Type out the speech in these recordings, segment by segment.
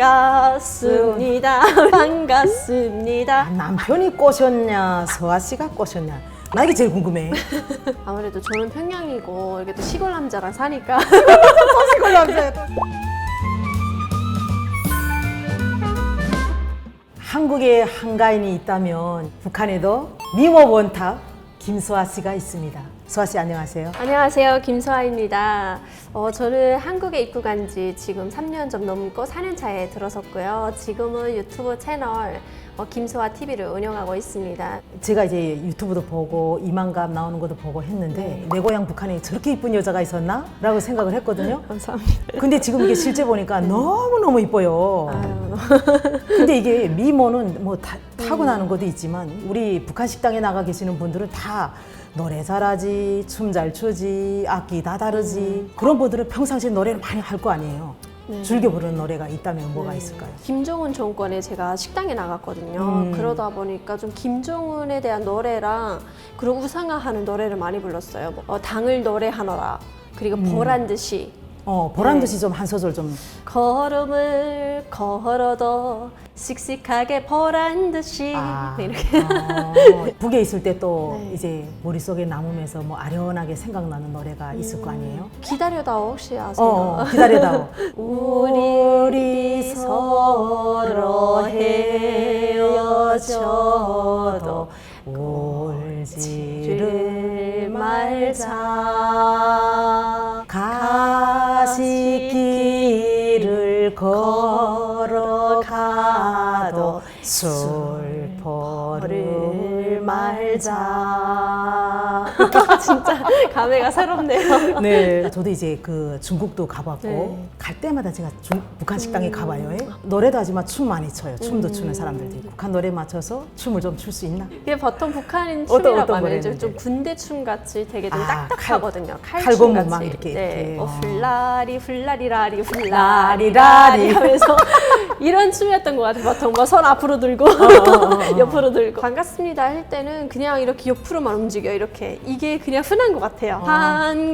반갑습니다. 반갑습니다. 아, 남편이 꼬셨냐, 서아 씨가 꼬셨냐. 나 이게 제일 궁금해. 아무래도 저는 평양이고 이렇게 또 시골 남자랑 사니까 시골 남자야. 한국에 한가인이 있다면 북한에도 미모 원탑 김소아 씨가 있습니다. 소아 씨 안녕하세요. 안녕하세요. 김소아입니다. 어, 저는 한국에 입국한 지 지금 3년 좀 넘고 4년 차에 들어섰고요. 지금은 유튜브 채널 어, 김소아 TV를 운영하고 있습니다. 제가 이제 유튜브도 보고 이만감 나오는 것도 보고 했는데 내 고향 북한에 저렇게 이쁜 여자가 있었나? 라고 생각을 했거든요. 감사합니다. 근데 지금 이게 실제 보니까 너무너무 이뻐요. 아유, 근데 이게 미모는 뭐 다, 타고나는 것도 있지만 우리 북한 식당에 나가 계시는 분들은 다 노래 잘하지, 춤 잘 추지, 악기 다 다르지 그런 분들은 평상시에 노래를 많이 할 거 아니에요. 네. 즐겨 부르는 노래가 있다면 뭐가 네. 있을까요? 김종훈 정권에 제가 식당에 나갔거든요. 음. 그러다 보니까 좀 김종훈에 대한 노래랑 그리고 우상화하는 노래를 많이 불렀어요. 뭐, 어, 당을 노래하노라. 그리고 음. 보란 듯이 어, 보란 네. 듯이 좀 한 소절 좀 걸음을 걸어도 씩씩하게 보란 듯이 아, 네, 이렇게 어, 북에 있을 때 또 네. 이제 머릿속에 남으면서 뭐 아련하게 생각나는 노래가 있을 거 아니에요? 기다려다오 혹시 아세요? 어, 어, 기다려다오. 우리 서로 헤어져도 울지를 말자 걸어가도 술포를 말자. 진짜 감회가 새롭네요. 네, 저도 이제 그 중국도 가봤고 네. 갈 때마다 제가 중- 북한 식당에 가봐요. 노래도 하지만 춤 많이 춰요. 춤도 추는 사람들도 있고 북한 노래 맞춰서 춤을 좀 출 수 있나? 이게 보통 북한인 어떤- 춤이라고 어떤 하면 이제? 좀 군대 춤 같이 되게 좀 아, 딱딱하거든요. 칼, 칼군무 춤 같이. 막 이렇게, 네. 이렇게. 뭐 어. 훌라리 훌라리라리 훌라리라리 라리라리. 하면서 이런 춤이었던 것 같아요. 보통 뭐 손 앞으로 들고 어, 옆으로 들고 반갑습니다 할 때는 그냥 이렇게 옆으로만 움직여 이렇게 이게 그냥 흔한 것 같아요. 어.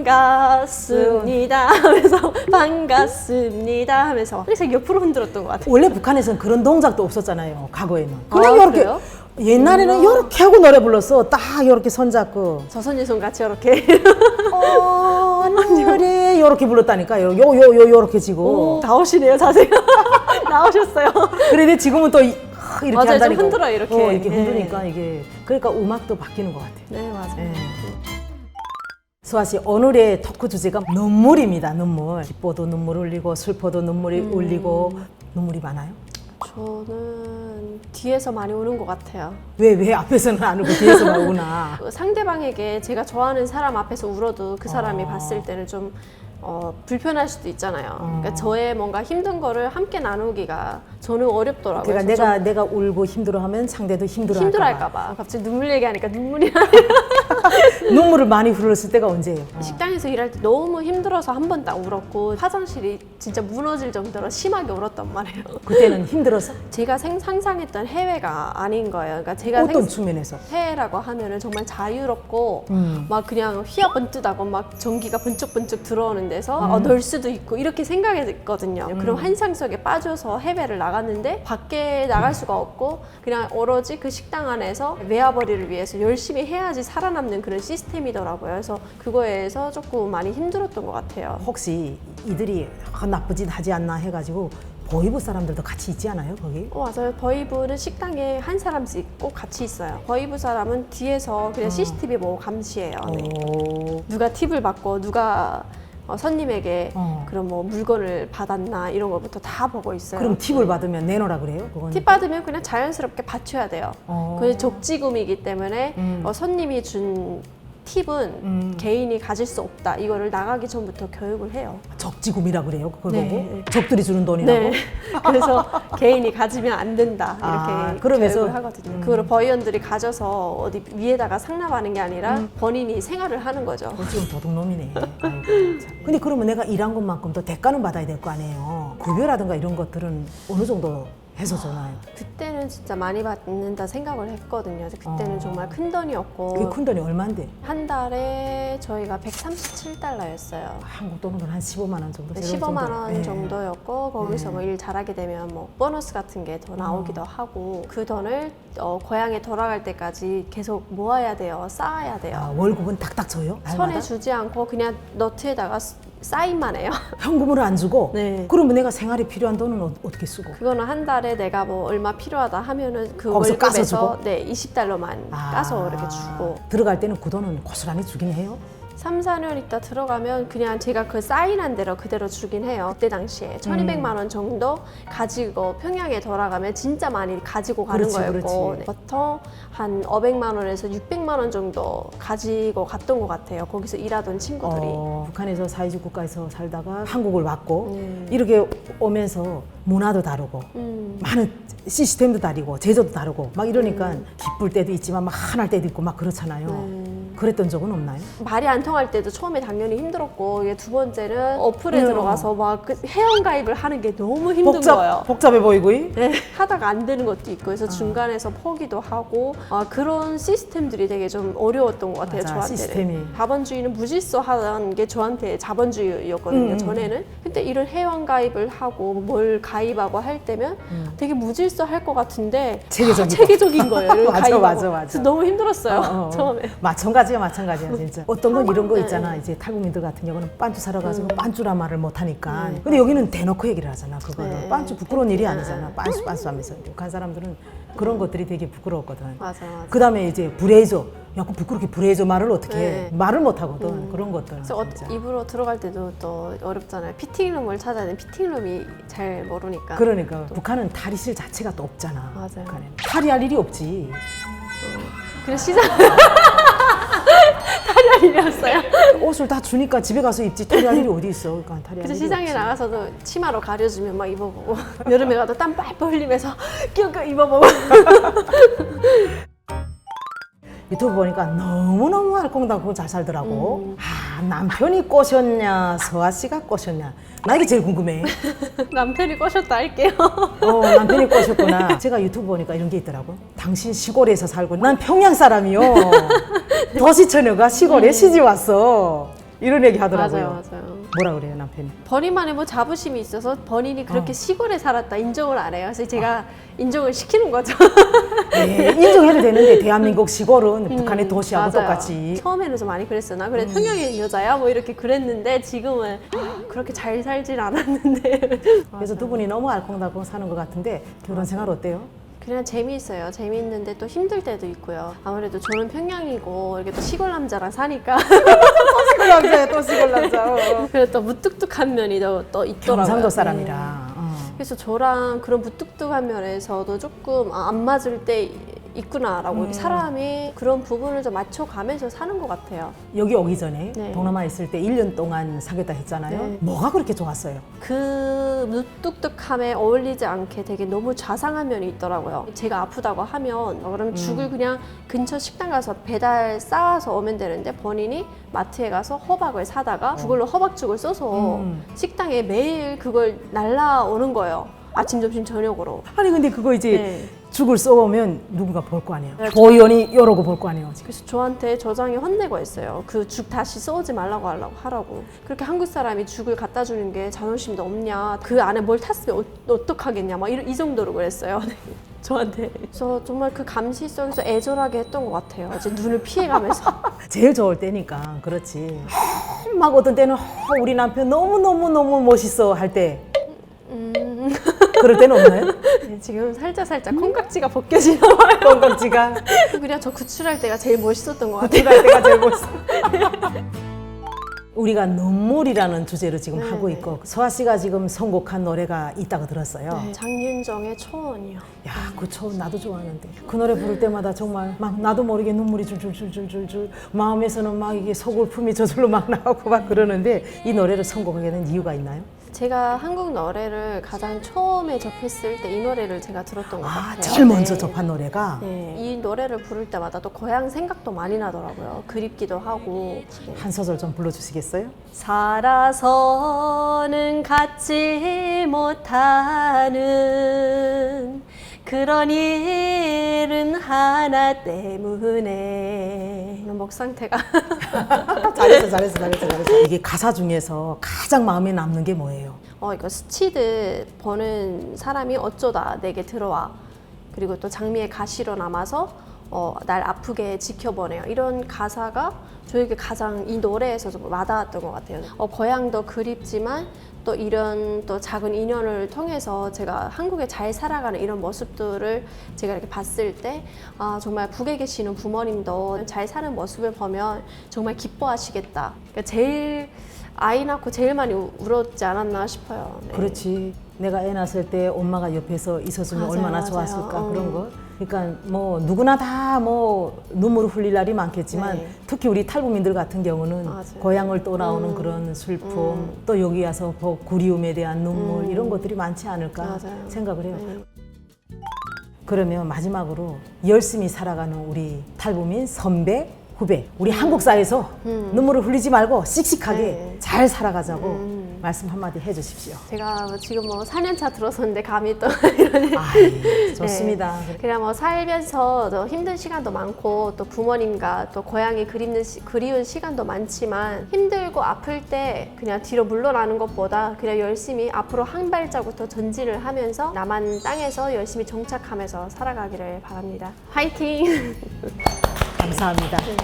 반갑습니다 하면서 반갑습니다 하면서 그래서 옆으로 흔들었던 것 같아요. 원래 북한에서는 그런 동작도 없었잖아요. 과거에는. 아, 그냥 이렇게 그래요? 옛날에는 이렇게 하고 노래 불렀어. 딱 이렇게 손잡고 조선인손 같이 이렇게 오늘이 이렇게 불렀다니까. 요요요 요렇게 지고. 나오시네요 자세가 나오셨어요. 그런데 지금은 또 이- 아, 이렇게 맞아요. 좀 한다니까. 흔들어요, 이렇게. 어, 이렇게 네. 흔드니까 이게 그러니까 음악도 바뀌는 것 같아요. 네 맞아요. 예. 수아 씨 오늘의 토크 주제가 눈물입니다. 눈물. 기뻐도 눈물 흘리고 슬퍼도 눈물이 음. 흘리고 눈물이 많아요. 저는 뒤에서 많이 우는 것 같아요. 왜 왜 앞에서는 안 울고 뒤에서만 우나. 그 상대방에게 제가 좋아하는 사람 앞에서 울어도 그 사람이 어. 봤을 때는 좀 어, 불편할 수도 있잖아요. 어. 그러니까 저의 뭔가 힘든 거를 함께 나누기가 저는 어렵더라고요. 그러니까 내가 내가 울고 힘들어하면 상대도 좀 힘들어할까 힘들어할까봐 갑자기 눈물 얘기하니까 눈물이 나. 눈물을 많이 흘렸을 때가 언제예요? 어. 식당에서 일할 때 너무 힘들어서 한 번 딱 울었고 화장실이 진짜 무너질 정도로 심하게 울었단 말이에요. 그때는 힘들어서 제가 생, 상상했던 해외가 아닌 거예요. 그러니까 제가 어떤 생, 측면에서? 해외라고 하면은 정말 자유롭고 음. 막 그냥 휘어 번뜩하고 막 전기가 번쩍번쩍 들어오는 데서 음. 어, 넣을 수도 있고 이렇게 생각했거든요. 그런 환상 속에 빠져서 해외를 나 갔는데 밖에 나갈 수가 없고 그냥 오로지 그 식당 안에서 외화벌이를 위해서 열심히 해야지 살아남는 그런 시스템이더라고요. 그래서 그거에서 조금 많이 힘들었던 것 같아요. 혹시 이들이 아, 나쁜 짓 하지 않나 해가지고 보이부 사람들도 같이 있지 않아요 거기? 어, 맞아요. 버이브는 식당에 한 사람씩 꼭 같이 있어요. 버이브 사람은 뒤에서 그냥 CCTV 보고 감시해요. 네. 오. 누가 팁을 받고 누가 어, 손님에게 어. 그런 뭐 물건을 받았나 이런 것부터 다 보고 있어요. 그럼 팁을 받으면 내놓으라 그래요? 그건 팁 받으면 그냥 자연스럽게 받쳐야 돼요. 어. 그 적지금이기 때문에 음. 어, 손님이 준 팁은 음. 개인이 가질 수 없다. 이거를 나가기 전부터 교육을 해요. 적지금이라 그래요 그걸 네. 적들이 주는 돈이라고? 네. 그래서 개인이 가지면 안 된다. 이렇게 아, 그러면서- 교육을 하거든요. 음. 그거를 버이원들이 가져서 어디 위에다가 상납하는 게 아니라 음. 본인이 생활을 하는 거죠. 어, 지금 도둑놈이네. 아이고, 참. 근데 그러면 내가 일한 것만큼 또 대가는 받아야 될 거 아니에요. 급여라든가 이런 것들은 어느 정도 해서 전화해. 그때는 진짜 많이 받는다 생각을 했거든요. 그때는 어. 정말 큰 돈이었고 그게 큰 돈이 얼마인데? 한 달에 저희가 137달러였어요. 한국 돈으로 한 15만 원 정도. 네, 제일 15만 정도. 원 예. 정도였고 거기서 네. 뭐일 잘하게 되면 뭐 보너스 같은 게 더 나오기도 하고 그 돈을 어, 고향에 돌아갈 때까지 계속 모아야 돼요. 쌓아야 돼요. 아, 월급은 딱딱 줘요? 날마다? 주지 않고 그냥 너트에다가 스- 사인만 해요. 현금으로 안 주고? 네. 그러면 내가 생활에 필요한 돈은 어, 어떻게 쓰고? 그거는 한 달에 내가 뭐 얼마 필요하다 하면은 그 거기서 까서 월급에서 주고? 네 20달러만 아, 까서 이렇게 주고 들어갈 때는 그 돈은 고스란히 주긴 해요? 3, 4년 있다 들어가면 그냥 제가 그 사인한 대로 그대로 주긴 해요. 그때 당시에 1200만 원 정도 가지고 평양에 돌아가면 진짜 많이 가지고 가는 그렇지, 거였고 그렇지. 네. 보통 한 500만 원에서 600만 원 정도 가지고 갔던 것 같아요. 거기서 일하던 친구들이. 어, 북한에서 사회주의 국가에서 살다가 한국을 왔고 네. 이렇게 오면서 문화도 다르고 음. 많은 시스템도 다르고 제조도 다르고 막 이러니까 기쁠 때도 있지만 막 화날 때도 있고 막 그렇잖아요. 음. 그랬던 적은 없나요? 말이 안 통할 때도 처음에 당연히 힘들었고 이게 두 번째는 어플에 음. 들어가서 막 그 회원 가입을 하는 게 너무 힘든 거예요. 복잡해 보이고 이? 네, 하다가 안 되는 것도 있고 그래서 중간에서 포기도 하고 아, 그런 시스템들이 되게 좀 어려웠던 것 같아요 맞아, 저한테는 시스템이. 자본주의는 무질서 하는 게 저한테 자본주의였거든요 음. 전에는 근데 이런 회원 가입을 하고 뭘 가입하고 할 때면 되게 무질서 할 것 같은데 음. 체계적이고. 다 체계적인 거예요 이런 맞아, 가입하고. 맞아, 맞아. 그래서 너무 힘들었어요 어, 어, 어. 처음에 마찬가지 야 마찬가지야 진짜. 어떤 건 이런 거 네. 있잖아. 이제 탈북민들 같은 경우는 빤쭈 사러 가지고 빤쭈란 말을 못 하니까. 네. 근데 여기는 대놓고 얘기를 하잖아 그거는 네. 빤쭈 부끄러운 일이 네. 아니잖아. 빤쭈 빤쭈 하면서. 북한 사람들은 그런 것들이 되게 부끄러웠거든. 맞아 맞아. 그 다음에 이제 브레이저 야그 부끄럽게 브레이저 말을 어떻게 해? 네. 말을 못 하거든 그런 것들 그래서 어, 진짜. 입으로 들어갈 때도 또 어렵잖아요. 피팅룸을 찾아야 피팅룸이 잘 모르니까. 그러니까 북한은 탈의실 자체가 또 없잖아 맞아요. 북한에는. 탈의할 일이 없지. 그래서 시장 탈의할 일이었어요 옷을 다 주니까 집에 가서 입지 탈의할 일이 어디 있어 그러니까 탈의할 그래서 일이 시장에 없지. 나가서도 치마로 가려주면 막 입어보고 여름에 가도 땀 빨빨 흘리면서 끼우껴 입어보고 유튜브 보니까 너무너무 알콩달콩 잘 살더라고. 음. 아, 남편이 꼬셨냐, 서아 씨가 꼬셨냐. 나 이게 제일 궁금해. 남편이 꼬셨다 할게요 어, 남편이 꼬셨구나. 제가 유튜브 보니까 이런 게 있더라고. 당신 시골에서 살고, 난 평양 사람이요. 도시 처녀가 시골에 시집 왔어. 이런 얘기 하더라고요. 맞아요 맞아요 뭐라 그래요, 남편이? 본인만의 뭐 자부심이 있어서 본인이 그렇게 어. 시골에 살았다 인정을 안 해요 그래서 제가 인정을 시키는 거죠 네, 인정해도 되는데, 대한민국 시골은 북한의 도시하고 음, 맞아요. 똑같이. 처음에는 좀 많이 그랬어. 나 그래 음. 평양의 여자야 뭐 이렇게 그랬는데 지금은 그렇게 잘 살진 않았는데 그래서 두 분이 너무 알콩달콩 사는 것 같은데, 결혼 생활 어때요? 그냥 재미있어요. 재미있는데 또 힘들 때도 있고요. 아무래도 저는 평양이고 이렇게 또 시골 남자랑 사니까 시골 남자야, 또 시골 남자. 그래서 또 무뚝뚝한 면이 또, 또 있더라고요. 경상도 네. 사람이라. 어. 그래서 저랑 그런 무뚝뚝한 면에서도 조금 아, 안 맞을 때 있구나라고 음. 사람이 그런 부분을 좀 맞춰가면서 사는 것 같아요. 여기 오기 전에 네. 동남아 있을 때 1년 동안 사귀었다 했잖아요. 네. 뭐가 그렇게 좋았어요? 그 무뚝뚝함에 어울리지 않게 되게 너무 자상한 면이 있더라고요. 제가 아프다고 하면 어, 그럼 음. 죽을 그냥 근처 식당 가서 배달 싸와서 오면 되는데 본인이 마트에 가서 허박을 사다가 그걸로 허박죽을 써서 어. 음. 식당에 매일 그걸 날라오는 거예요. 아침, 점심, 저녁으로. 아니 근데 그거 이제 네. 죽을 써오면 누군가 볼 거 아니에요. 네. 보이원이 이러고 볼 거 아니에요. 지금. 그래서 저한테 저장이 혼내고 했어요. 그 죽 다시 써오지 말라고 하려고 하라고. 그렇게 한국 사람이 죽을 갖다 주는 게 자존심도 없냐. 그 안에 뭘 탔으면 어, 어떡하겠냐. 막 이런- 이 정도로 그랬어요. 네. 저한테. 그래서 정말 그 감시 속에서 애절하게 했던 것 같아요. 이제 눈을 피해가면서. 제일 좋을 때니까 그렇지. 막 어떤 때는 어, 우리 남편 너무 너무 너무 멋있어 할때 음, 그럴 때는 없나요? 네, 지금 살짝 살짝 콩깍지가 벗겨지나 봐요. 뻥깍지가 그냥 저 구출할 때가 제일 멋있었던 것 같아요. 구출할 때가 제일 멋있어. 우리가 눈물이라는 주제로 지금 네, 하고 네. 있고 서아 씨가 지금 선곡한 노래가 있다고 들었어요. 네, 장윤정의 초원이요. 야, 그 초원 나도 좋아하는데 그 노래 부를 때마다 정말 막 나도 모르게 눈물이 줄줄줄줄줄줄 마음에서는 막 이게 서글픔이 저절로 막 나오고 막 그러는데 이 노래를 선곡하게 된 이유가 있나요? 제가 한국 노래를 가장 처음에 접했을 때 이 노래를 제가 들었던 것 아, 같아요. 제일 먼저 네. 접한 노래가 네, 이 노래를 부를 때마다 또 고향 생각도 많이 나더라고요. 그립기도 하고. 네. 한 소절 좀 불러주시겠어요? 살아서는 갖지 못하는 그런 일은 하나 때문에. 목 상태가. 잘했어, 잘했어, 잘했어, 잘했어. 이게 가사 중에서 가장 마음에 남는 게 뭐예요? 어 이거 스치듯 보는 사람이 어쩌다 내게 들어와. 그리고 또 장미의 가시로 남아서 어, 날 아프게 지켜보네요. 이런 가사가 저에게 가장 이 노래에서 좀 와닿았던 것 같아요. 어, 고향도 그립지만 또 이런 또 작은 인연을 통해서 제가 한국에 잘 살아가는 이런 모습들을 제가 이렇게 봤을 때 아, 정말 북에 계시는 부모님도 잘 사는 모습을 보면 정말 기뻐하시겠다 그러니까 제일 아이 낳고 제일 많이 우- 울었지 않았나 싶어요. 네. 그렇지. 내가 애 낳았을 때 엄마가 옆에서 있어주면 맞아요, 얼마나 맞아요. 좋았을까 어. 그런 거. 그러니까 뭐 누구나 다 뭐 눈물을 흘릴 날이 많겠지만 네. 특히 우리 탈북민들 같은 경우는 맞아요. 고향을 떠나오는 음. 그런 슬픔 음. 또 여기 와서 그 그리움에 대한 눈물 음. 이런 것들이 많지 않을까 맞아요. 생각을 해요. 네. 그러면 마지막으로 열심히 살아가는 우리 탈북민 선배 후배 우리 한국사에서 음. 눈물을 흘리지 말고 씩씩하게 네. 잘 살아가자고 음. 말씀 한마디 해주십시오. 제가 뭐 지금 뭐 4년차 들어섰는데 감히 또 이런 아이, 좋습니다. 그냥 뭐 살면서 또 힘든 시간도 많고 또 부모님과 또 고향이 그립는 시- 그리운 시간도 많지만 힘들고 아플 때 그냥 뒤로 물러나는 것보다 그냥 열심히 앞으로 한 발자국 더 전진을 하면서 남한 땅에서 열심히 정착하면서 살아가기를 바랍니다. 화이팅! 감사합니다. 네.